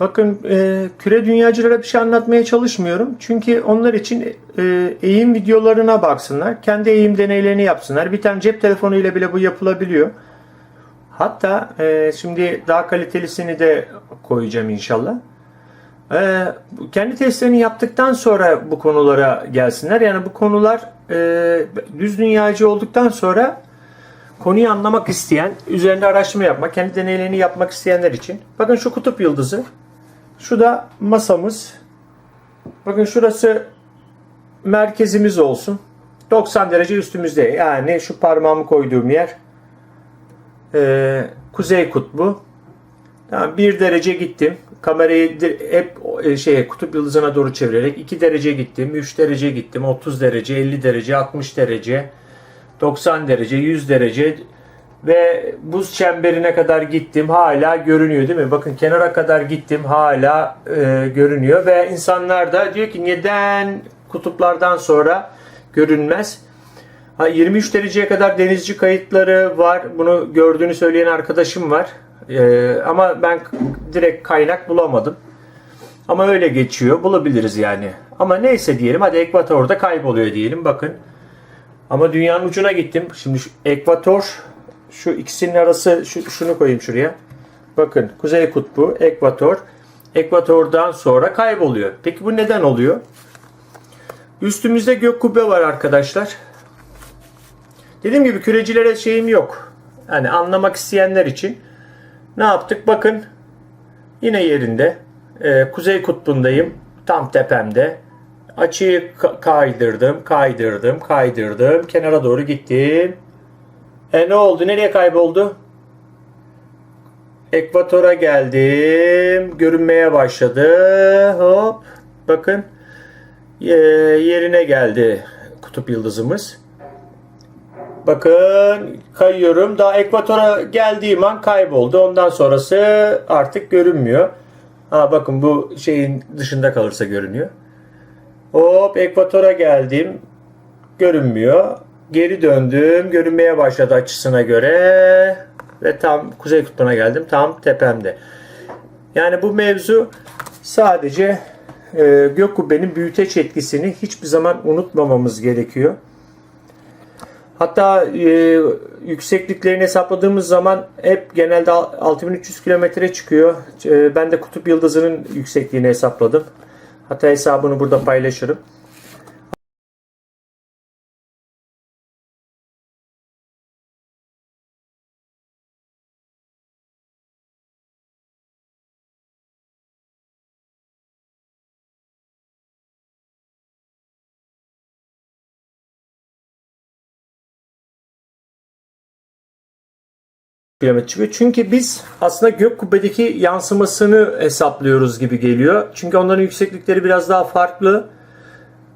Bakın e, küre dünyacılara bir şey anlatmaya çalışmıyorum. Çünkü onlar için e, eğim videolarına baksınlar. Kendi eğim deneylerini yapsınlar. Bir tane cep telefonu ile bile bu yapılabiliyor. Hatta e, şimdi daha kalitelisini de koyacağım inşallah. E, kendi testlerini yaptıktan sonra bu konulara gelsinler. Yani bu konular e, düz dünyacı olduktan sonra konuyu anlamak isteyen, üzerinde araştırma yapmak, kendi deneylerini yapmak isteyenler için. Bakın şu kutup yıldızı. Şu da masamız. Bakın şurası merkezimiz olsun. 90 derece üstümüzde. Yani şu parmağımı koyduğum yer. Ee, kuzey kutbu. Tamam, bir derece gittim. Kamerayı hep e, şeye kutup yıldızına doğru çevirerek 2 derece gittim, 3 derece gittim, 30 derece, 50 derece, 60 derece, 90 derece, 100 derece ve buz çemberine kadar gittim. Hala görünüyor değil mi? Bakın kenara kadar gittim. Hala e, görünüyor ve insanlar da diyor ki neden kutuplardan sonra görünmez? Ha, 23 dereceye kadar denizci kayıtları var. Bunu gördüğünü söyleyen arkadaşım var. Ee, ama ben direkt kaynak bulamadım. Ama öyle geçiyor. Bulabiliriz yani. Ama neyse diyelim. Hadi ekvatorda kayboluyor diyelim. Bakın. Ama dünyanın ucuna gittim. Şimdi şu ekvator şu ikisinin arası şu, şunu koyayım şuraya. Bakın Kuzey Kutbu, ekvator. Ekvatordan sonra kayboluyor. Peki bu neden oluyor? Üstümüzde gök kubbe var arkadaşlar. Dediğim gibi kürecilere şeyim yok. Yani anlamak isteyenler için ne yaptık? Bakın yine yerinde. Ee, Kuzey kutbundayım. Tam tepemde. Açıyı ka- kaydırdım, kaydırdım, kaydırdım. Kenara doğru gittim. E ne oldu? Nereye kayboldu? Ekvatora geldim. Görünmeye başladı. Hop. Bakın. Ee, yerine geldi kutup yıldızımız. Bakın kayıyorum. Daha ekvatora geldiğim an kayboldu. Ondan sonrası artık görünmüyor. Ha bakın bu şeyin dışında kalırsa görünüyor. Hop ekvatora geldim. Görünmüyor. Geri döndüm. Görünmeye başladı açısına göre. Ve tam kuzey kutbuna geldim. Tam tepemde. Yani bu mevzu sadece e, gök kubbenin büyüteç etkisini hiçbir zaman unutmamamız gerekiyor. Hatta e, yüksekliklerini hesapladığımız zaman hep genelde 6300 kilometre çıkıyor. E, ben de kutup yıldızının yüksekliğini hesapladım. Hatta hesabını burada paylaşırım. Kilometre çıkıyor. Çünkü biz aslında gök kubbedeki yansımasını hesaplıyoruz gibi geliyor. Çünkü onların yükseklikleri biraz daha farklı.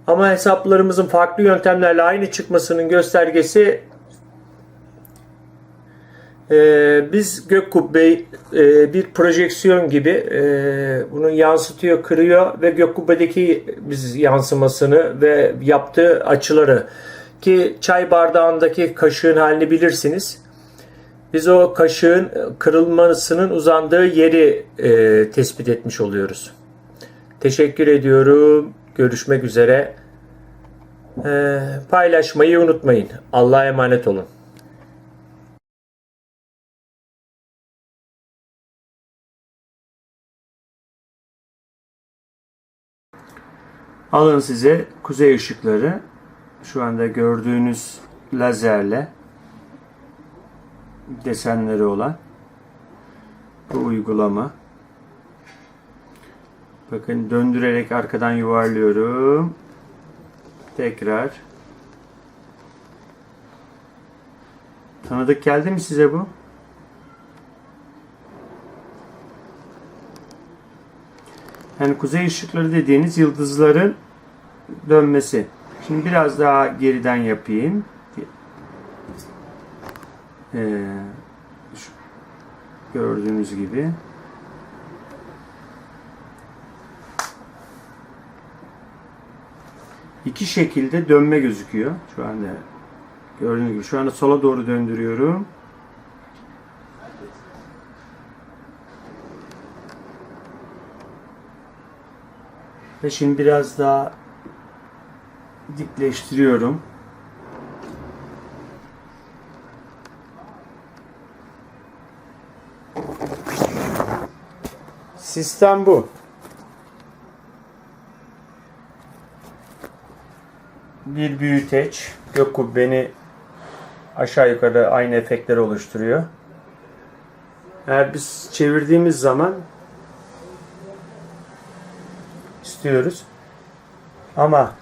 Ama hesaplarımızın farklı yöntemlerle aynı çıkmasının göstergesi e, biz gök kubbe e, bir projeksiyon gibi e, bunu yansıtıyor, kırıyor ve gök kubbedeki biz yansımasını ve yaptığı açıları ki çay bardağındaki kaşığın halini bilirsiniz. Biz o kaşığın kırılmasının uzandığı yeri e, tespit etmiş oluyoruz. Teşekkür ediyorum. Görüşmek üzere. E, paylaşmayı unutmayın. Allah'a emanet olun. Alın size kuzey ışıkları. Şu anda gördüğünüz lazerle desenleri olan bu uygulama. Bakın döndürerek arkadan yuvarlıyorum. Tekrar. Tanıdık geldi mi size bu? Yani kuzey ışıkları dediğiniz yıldızların dönmesi. Şimdi biraz daha geriden yapayım. Ee, gördüğünüz gibi. İki şekilde dönme gözüküyor şu anda. Gördüğünüz gibi şu anda sola doğru döndürüyorum. Ve şimdi biraz daha dikleştiriyorum. Sistem bu. Bir büyüteç gök kubbeni aşağı yukarı aynı efektleri oluşturuyor. Eğer biz çevirdiğimiz zaman istiyoruz. Ama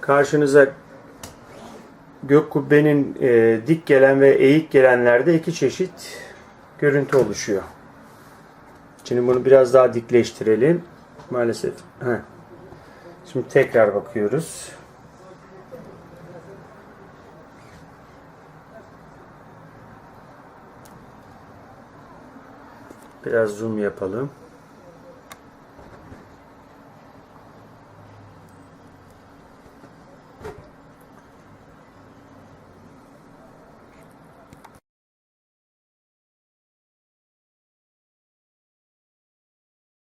karşınıza gök kubbenin e, dik gelen ve eğik gelenlerde iki çeşit görüntü oluşuyor. Şimdi bunu biraz daha dikleştirelim. Maalesef. Heh. Şimdi tekrar bakıyoruz. Biraz zoom yapalım.